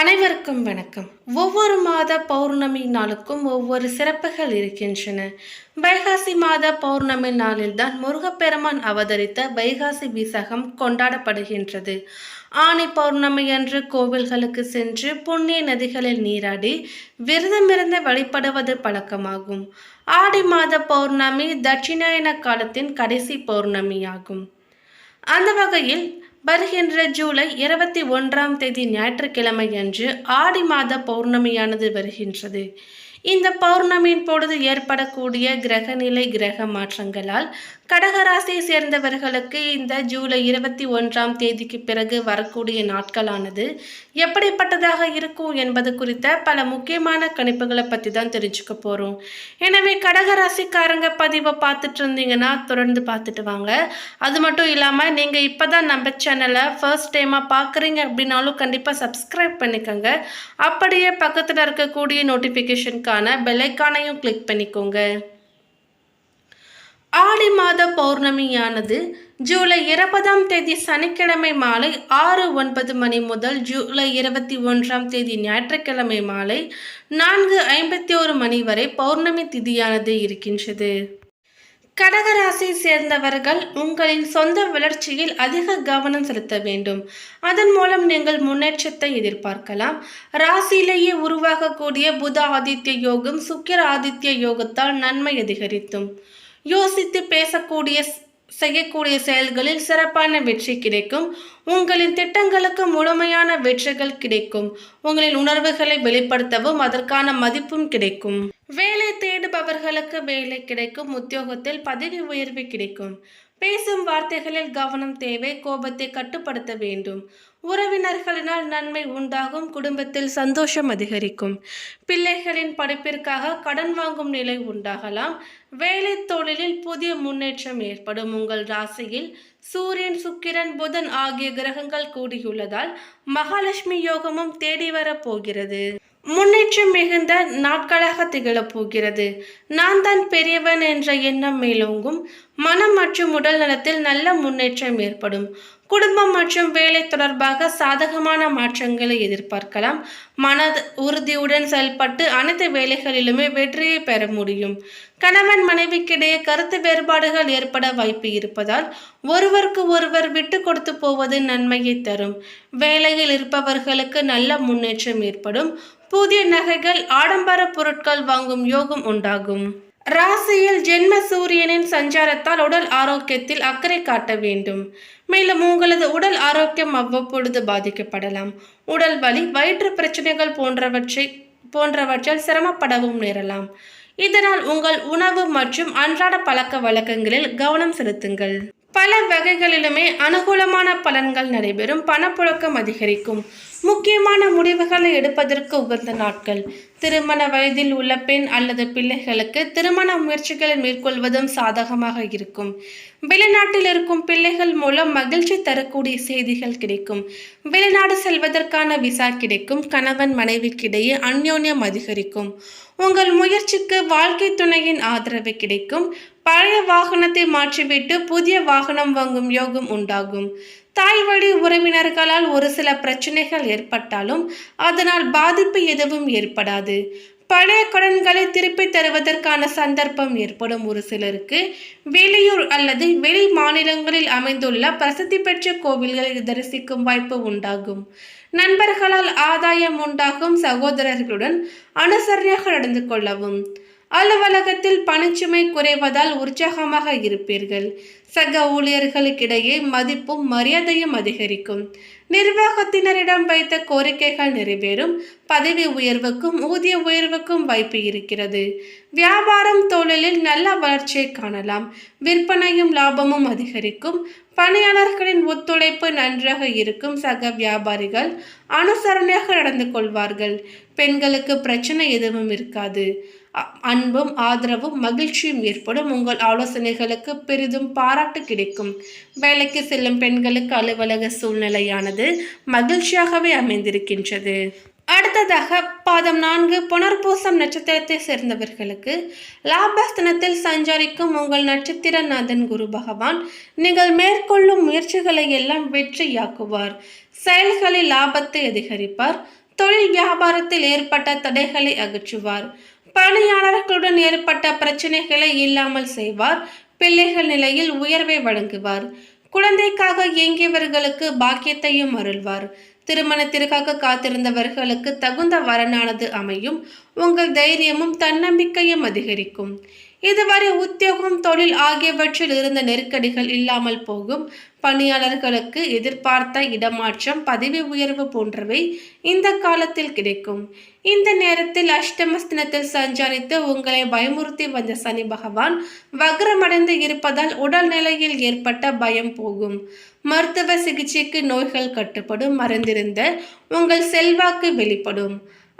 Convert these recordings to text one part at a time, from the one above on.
அனைவருக்கும் வணக்கம். ஒவ்வொரு மாத பௌர்ணமி நாளுக்கும் ஒவ்வொரு சிறப்புகள் இருக்கின்றன. வைகாசி மாத பௌர்ணமி நாளில்தான் முருகப்பெருமான் அவதரித்த வைகாசி விசாகம் கொண்டாடப்படுகின்றது. ஆனி பௌர்ணமி அன்று கோவில்களுக்கு சென்று புண்ணிய நதிகளில் நீராடி விரதமிருந்து வழிபடுவது பழக்கமாகும். ஆடி மாத பௌர்ணமி தட்சிணாயன காலத்தின் கடைசி பௌர்ணமியாகும். அந்த வகையில் வருகின்ற ஜூலை இருபத்தி ஒன்றாம் தேதி ஞாயிற்றுக்கிழமை அன்று ஆடி மாத பௌர்ணமியானது வருகின்றது. இந்த பௌர்ணமியின் பொழுது ஏற்படக்கூடிய கிரகநிலை கிரக மாற்றங்களால் கடகராசியை சேர்ந்தவர்களுக்கு இந்த ஜூலை இருபத்தி ஒன்றாம் தேதிக்கு பிறகு வரக்கூடிய நாட்களானது எப்படிப்பட்டதாக இருக்கும் என்பது குறித்த பல முக்கியமான கணிப்புகளை பற்றி தான் தெரிஞ்சுக்க போகிறோம் எனவே கடகராசிக்காரங்க பதிவை பார்த்துட்டு இருந்தீங்கன்னா தொடர்ந்து பார்த்துட்டு வாங்க. அது மட்டும் இல்லாமல் நீங்கள் இப்போ தான் நம்ம சேனலை ஃபர்ஸ்ட் டைமாக பார்க்குறீங்க அப்படின்னாலும் கண்டிப்பாக சப்ஸ்கிரைப் பண்ணிக்கோங்க. அப்படியே பக்கத்தில் இருக்கக்கூடிய நோட்டிஃபிகேஷனுக்கான பெல்லைக்கானையும் கிளிக் பண்ணிக்கோங்க. ஆடி மாத பௌர்ணமியானது ஜூலை இருபதாம் தேதி சனிக்கிழமை மாலை ஆறு ஒன்பது மணி முதல் ஜூலை இருபத்தி ஒன்றாம் தேதி ஞாயிற்றுக்கிழமை மாலை நான்கு ஐம்பத்தி ஒரு மணி வரை பௌர்ணமி திதியானது இருக்கின்றது. கடகராசி சேர்ந்தவர்கள் உங்களின் சொந்த வளர்ச்சியில் அதிக கவனம் செலுத்த வேண்டும். அதன் மூலம் நீங்கள் முன்னேற்றத்தை எதிர்பார்க்கலாம். ராசியிலேயே உருவாகக்கூடிய புத ஆதித்ய யோகம் சுக்கிர ஆதித்ய யோகத்தால் நன்மை அதிகரித்தும். யோசித்து பேசக்கூடிய செய்யக்கூடிய செயல்களில் சிறப்பான வெற்றி கிடைக்கும். உங்களின் திட்டங்களுக்கு முழுமையான வெற்றிகள் கிடைக்கும். உங்களின் உணர்வுகளை வெளிப்படுத்தவும் அதற்கான மதிப்பும் கிடைக்கும். வேலை தேடுபவர்களுக்கு வேலை கிடைக்கும். உத்தியோகத்தில் பதவி உயர்வு கிடைக்கும். பேசும் வார்த்தைகளில் கவனம் தேவை கோபத்தை கட்டுப்படுத்த வேண்டும். உறவினர்களினால் நன்மை உண்டாகும் குடும்பத்தில் சந்தோஷம் அதிகரிக்கும். பிள்ளைகளின் படிப்பிற்காக கடன் வாங்கும் நிலை உண்டாகலாம். வேலை தொழிலில் புதிய முன்னேற்றம் ஏற்படும். உங்கள் ராசியில் சூரியன் சுக்கிரன் புதன் ஆகிய கிரகங்கள் கூடியுள்ளதால் மகாலட்சுமி யோகமும் தேடி வரப் போகிறது. முன்னேற்றம் மிகுந்த நாட்களாக திகழப் போகிறது. நான் தான் பெரியவன் என்ற எண்ணம் மேலோங்கும். மனம் மற்றும் உடல் நலத்தில் நல்ல முன்னேற்றம் ஏற்படும். குடும்பம் மற்றும் வேலை தொடர்பாக சாதகமான மாற்றங்களை எதிர்பார்க்கலாம். மன உறுதியுடன் செயல்பட்டு அனைத்து வேலைகளிலுமே வெற்றியை பெற முடியும். கணவன் மனைவிக்கிடையே கருத்து வேறுபாடுகள் ஏற்பட வாய்ப்பு இருப்பதால் ஒருவருக்கு ஒருவர் விட்டு கொடுத்து போவது நன்மையை தரும். வேலையில் இருப்பவர்களுக்கு நல்ல முன்னேற்றம் ஏற்படும். புதிய நகைகள் ஆடம்பர பொருட்கள் வாங்கும் யோகம் உண்டாகும். ராசியில் ஜென்ம சூரியனின் சஞ்சாரத்தால் உடல் ஆரோக்கியத்தில் அக்கறை காட்ட வேண்டும். மேலும் உங்களது உடல் ஆரோக்கியம் அவ்வப்பொழுது பாதிக்கப்படலாம். உடல் வலி வயிற்று பிரச்சனைகள் போன்றவற்றை போன்றவற்றால் சிரமப்படவும் நேரலாம். இதனால் உங்கள் உணவு மற்றும் அன்றாட பழக்க வழக்கங்களில் கவனம் செலுத்துங்கள். பல வகைகளிலுமே அனுகூலமான பலன்கள் நடைபெறும். பணப்புழக்கம் அதிகரிக்கும். முக்கியமான முடிவுகளை எடுப்பதற்கு உகந்த நாட்கள். திருமண வயதில் உள்ள பெண் அல்லது பிள்ளைகளுக்கு திருமண முயற்சிகளை மேற்கொள்வதும் சாதகமாக இருக்கும். வெளிநாட்டில் இருக்கும் பிள்ளைகள் மூலம் மகிழ்ச்சி தரக்கூடிய செய்திகள் கிடைக்கும். வெளிநாடு செல்வதற்கான விசா கிடைக்கும். கணவன் மனைவிக்கிடையே அந்யோன்யம் அதிகரிக்கும். உங்கள் முயற்சிக்கு வாழ்க்கை துணையின் ஆதரவு கிடைக்கும். பழைய வாகனத்தை மாற்றிவிட்டு புதிய வாகனம் வாங்கும் யோகம் உண்டாகும். தாய் வழி உறவினர்களால் ஒரு சில பிரச்சனைகள் ஏற்பட்டாலும் அதனால் பாதிப்பு எதுவும் ஏற்படாது. பழைய கடன்களை திருப்பி தருவதற்கான சந்தர்ப்பம் ஏற்படும் ஒரு சிலருக்கு. வெளியூர் அல்லது வெளி மாநிலங்களில் அமைந்துள்ள பிரசித்தி பெற்ற கோவில்களை தரிசிக்கும் வாய்ப்பு உண்டாகும். நண்பர்களால் ஆதாயம் உண்டாகும் சகோதரர்களுடன் அனுசரணையாக நடந்து கொள்ளவும். அலுவலகத்தில் பணிச்சுமை குறைவதால் உற்சாகமாக இருப்பீர்கள். சக ஊழியர்களுக்கிடையே மதிப்பும் மரியாதையும் அதிகரிக்கும். நிர்வாகத்தினரிடம் வைத்த கோரிக்கைகள் நிறைவேறும். பதவி உயர்வுக்கும் ஊதிய உயர்வுக்கும் வாய்ப்பு இருக்கிறது. வியாபாரம் தொழிலில் நல்ல வளர்ச்சியை காணலாம். விற்பனையும் லாபமும் அதிகரிக்கும். பணியாளர்களின் ஒத்துழைப்பு நன்றாக இருக்கும் சக வியாபாரிகள் அனுசரணையாக நடந்து கொள்வார்கள். பெண்களுக்கு பிரச்சனை எதுவும் இருக்காது. அன்பும் ஆதரவும் மகிழ்ச்சியும் ஏற்படும். உங்கள் ஆலோசனைகளுக்கு பெரிதும் பாராட்டு கிடைக்கும். வேலைக்கு செல்லும் பெண்களுக்கு அலுவலக சூழ்நிலையானது மகிழ்ச்சியாகவே அமைந்திருக்கின்றது. அடுத்ததாக பாதம் நான்கு புனர்பூசம் நட்சத்திரத்தை சேர்ந்தவர்களுக்கு லாபஸ்தனத்தில் சஞ்சரிக்கும் உங்கள் நட்சத்திரநாதன் குரு பகவான் நீங்கள் மேற்கொள்ளும் முயற்சிகளை எல்லாம் வெற்றியாக்குவார். செயல்களில் லாபத்தை அதிகரிப்பார். தொழில் வியாபாரத்தில் ஏற்பட்ட தடைகளை அகற்றுவார். பணியாளர்களுடன் ஏற்பட்ட பிரச்சனைகளை இல்லாமல் செய்வார். பிள்ளைகள் நிலையில் உயர்வை வழங்குவார். குழந்தைக்காக இயங்கியவர்களுக்கு பாக்கியத்தையும் அருள்வார். திருமணத்திற்காக காத்திருந்தவர்களுக்கு தகுந்த வரனானது அமையும். உங்கள் தைரியமும் தன்னம்பிக்கையும் அதிகரிக்கும். இதுவரை உத்தியோகம் தொழில் ஆகியவற்றில் இருந்த நெருக்கடிகள் இல்லாமல் போகும். பணியாளர்களுக்கு எதிர்பார்த்த இடமாற்றம் பதவி உயர்வு போன்றவை இந்த காலத்தில் கிடைக்கும். இந்த நேரத்தில் அஷ்டமஸ்தினத்தில் சஞ்சரித்து உங்களை பயமுறுத்தி வந்த சனி பகவான் வக்ரமடைந்து இருப்பதால் உடல்நிலையில் ஏற்பட்ட பயம் போகும். மருத்துவ சிகிச்சைக்கு நோய்கள் கட்டுப்படும் மறந்திருந்த உங்கள் செல்வாக்கு வெளிப்படும்.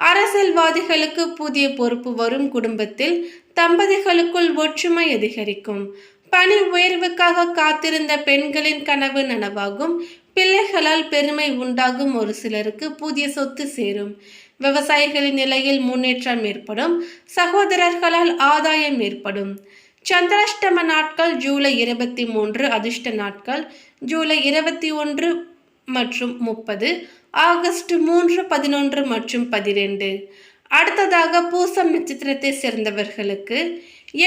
அரசியல்வாதிகளுக்கு புதிய பொறுப்பு வரும் குடும்பத்தில் தம்பதிகளுக்குள் ஒற்றுமை அதிகரிக்கும். பணி உயர்வுக்காக காத்திருந்த பெண்களின் கனவு நனவாகும். பிள்ளைகளால் பெருமை உண்டாகும் ஒரு சிலருக்கு புதிய சொத்து சேரும். விவசாயிகளின் நிலையில் முன்னேற்றம் ஏற்படும். சகோதரர்களால் ஆதாயம் ஏற்படும். சந்திராஷ்டம நாட்கள் ஜூலை இருபத்தி மூன்று அதிர்ஷ்ட நாட்கள் ஜூலை இருபத்தி ஒன்று மற்றும் முப்பது. ஆகஸ்ட் மூன்று பதினொன்று மற்றும் பதிரெண்டு அடுத்ததாக பூசம் நட்சத்திரத்தை சேர்ந்தவர்களுக்கு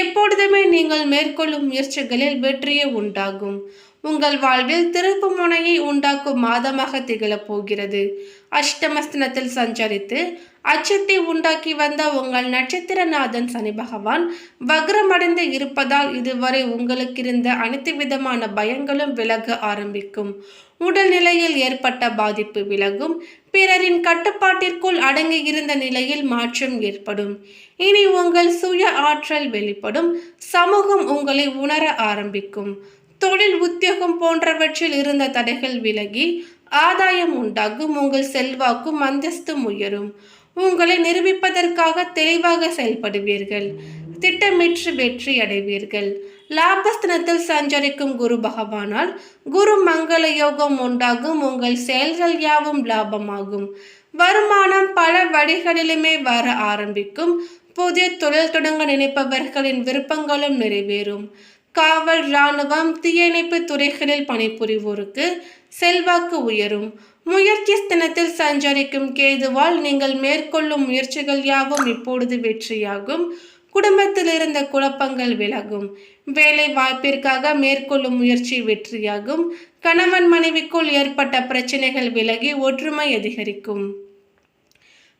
எப்பொழுதுமே நீங்கள் மேற்கொள்ளும் முயற்சிகளில் வெற்றியே உண்டாகும். உங்கள் வாழ்வில் திருப்பு முனையை உண்டாக்கும் மாதமாக திகழப் போகிறது. அஷ்டமஸ்தனத்தில் சஞ்சரித்து அச்சத்தை உண்டாக்கி வந்த உங்கள் நட்சத்திரநாதன் சனி பகவான் வக்ரமடைந்து இருப்பதால் இதுவரை உங்களுக்கு இருந்த அனைத்து விதமான பயங்களும் விலக ஆரம்பிக்கும். உடல்நிலையில் ஏற்பட்ட பாதிப்பு விலகும். பிறரின் கட்டுப்பாட்டிற்குள் அடங்கி இருந்த நிலையில் மாற்றம் ஏற்படும். இனி உங்கள் சுய ஆற்றல் வெளிப்படும். சமூகம் உங்களை உணர ஆரம்பிக்கும். தொழில் உத்தியோகம் போன்றவற்றில் இருந்த தடைகள் விலகி ஆதாயம் உண்டாகும். உங்கள் செல்வாக்கும் அந்தஸ்தும் உயரும். உங்களை நிரூபிப்பதற்காக தெளிவாக செயல்படுவீர்கள். திட்டமிட்டு வெற்றி அடைவீர்கள். லாபஸ்தனத்தில் சஞ்சரிக்கும் குரு பகவானால் குரு மங்கள யோகம் உண்டாகும். உங்கள் செயல்கள் யாவும் லாபமாகும். வருமானம் பல வழிகளிலுமே வர ஆரம்பிக்கும். புதிய தொழில் தொடங்க நினைப்பவர்களின் விருப்பங்களும் நிறைவேறும். காவல் இராணுவம் தீயணைப்பு துறைகளில் பணிபுரிவோருக்கு செல்வாக்கு உயரும். முயற்சி ஸ்தனத்தில் சஞ்சரிக்கும் கேதுவால் நீங்கள் மேற்கொள்ளும் முயற்சிகள் யாவும் இப்பொழுது வெற்றியாகும். குடும்பத்தில் இருந்த குழப்பங்கள் விலகும். வேலை வாய்ப்பிற்காக மேற்கொள்ளும் முயற்சி வெற்றியாகும். கணவன் மனைவிக்குள் ஏற்பட்ட பிரச்சனைகள் விலகி ஒற்றுமை அதிகரிக்கும்.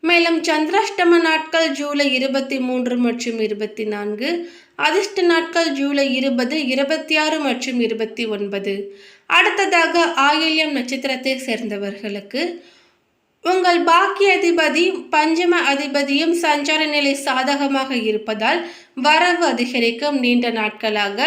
மேலும் சந்திராஷ்டம நாட்கள் ஜூலை இருபத்தி மூன்று மற்றும் இருபத்தி நான்கு அதிர்ஷ்ட நாட்கள் ஜூலை இருபது இருபத்தி ஆறு மற்றும் இருபத்தி ஒன்பது. அடுத்ததாக ஆயில்யம் நட்சத்திரத்தை சேர்ந்தவர்களுக்கு உங்கள் பாக்கிய அதிபதி பஞ்சம அதிபதியும் சஞ்சார நிலை சாதகமாக இருப்பதால் வரவு அதிகரிக்கும் நீண்ட நாட்களாக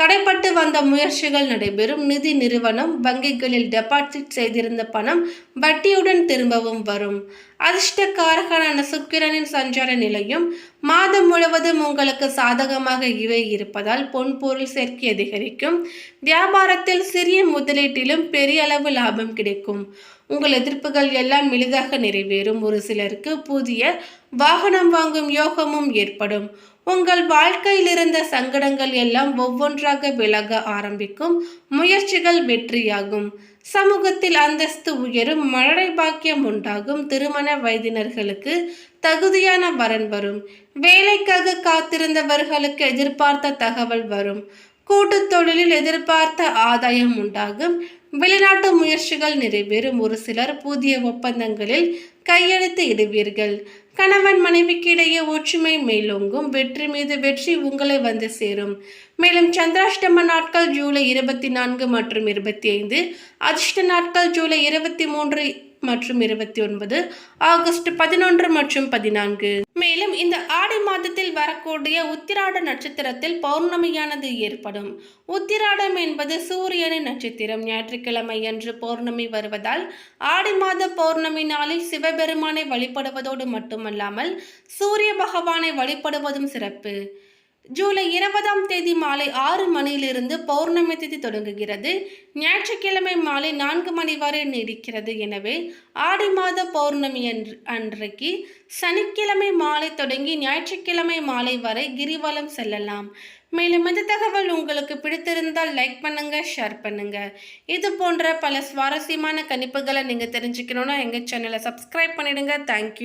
தடைப்பட்டு வந்த முயற்சிகள் நடைபெறும். நிதி நிறுவனம் வங்கிகளில் டெபாசிட் செய்திருந்த பணம் வட்டியுடன் திரும்பவும் வரும். அதிர்ஷ்டக்காரகனான சுக்கிரனின் சஞ்சார நிலையும் மாதம் முழுவதும் உங்களுக்கு சாதகமாக இவை இருப்பதால் பொன்பொருள் சேர்க்கை அதிகரிக்கும். வியாபாரத்தில் சிறிய முதலீட்டிலும் பெரிய அளவு லாபம் கிடைக்கும். உங்கள் எதிர்ப்புகள் எல்லாம் எளிதாக நிறைவேறும். ஒரு சிலருக்கு புதிய வாகனம் வாங்கும் யோகமும் ஏற்படும். உங்கள் வாழ்க்கையில் இருந்த சங்கடங்கள் எல்லாம் ஒவ்வொன்றாக விலக ஆரம்பிக்கும். முயற்சிகள் வெற்றியாகும். சமூகத்தில் அந்தஸ்து உயரும். மழை பாக்கியம் உண்டாகும். திருமண வயதினர்களுக்கு தகுதியான வரன் வரும். வேலைக்காக காத்திருந்தவர்களுக்கு எதிர்பார்த்த தகவல் வரும். கூட்டு தொழிலில் எதிர்பார்த்த ஆதாயம் உண்டாகும். வெளிநாட்டு முயற்சிகள் நிறைவேறும். ஒரு சிலர் புதிய ஒப்பந்தங்களில் கையெழுத்து இடுவீர்கள். கணவன் மனைவிக்கு இடையே ஒற்றுமை மேலோங்கும். வெற்றி மீது வெற்றி உங்களை வந்து சேரும். மேலும் சந்திராஷ்டம நாட்கள் ஜூலை இருபத்தி நான்கு மற்றும் இருபத்தி ஐந்து. அதிர்ஷ்ட நாட்கள் ஜூலை இருபத்தி மூன்று மற்றும் இருபத்தி ஒன்பது ஆகஸ்ட் பதினொன்று மற்றும் பதினான்கு. மேலும் இந்த ஆடி மாதத்தில் வரக்கூடிய உத்திராட நட்சத்திரத்தில் பௌர்ணமியானது ஏற்படும். உத்திராடம் என்பது சூரியனின் நட்சத்திரம். ஞாயிற்றுக்கிழமை அன்று பௌர்ணமி வருவதால் ஆடி மாத பௌர்ணமி நாளில் சிவபெருமானை வழிபடுவதோடு மட்டுமல்லாமல் சூரிய பகவானை வழிபடுவதும் சிறப்பு. ஜூலை இருபதாம் தேதி மாலை ஆறு மணியிலிருந்து பௌர்ணமி தேதி தொடங்குகிறது. ஞாயிற்றுக்கிழமை மாலை நான்கு மணி வரை நீடிக்கிறது. எனவே ஆடி மாத பௌர்ணமி அன்று அன்றைக்கு சனிக்கிழமை மாலை தொடங்கி ஞாயிற்றுக்கிழமை மாலை வரை கிரிவலம் செல்லலாம். மேலும் இந்த தகவல் உங்களுக்கு பிடித்திருந்தால் லைக் பண்ணுங்க ஷேர் பண்ணுங்க. இது போன்ற பல சுவாரஸ்யமான கணிப்புகளை நீங்கள் தெரிஞ்சுக்கணுன்னா எங்கள் சேனலை சப்ஸ்கிரைப் பண்ணிடுங்க. தேங்க்யூ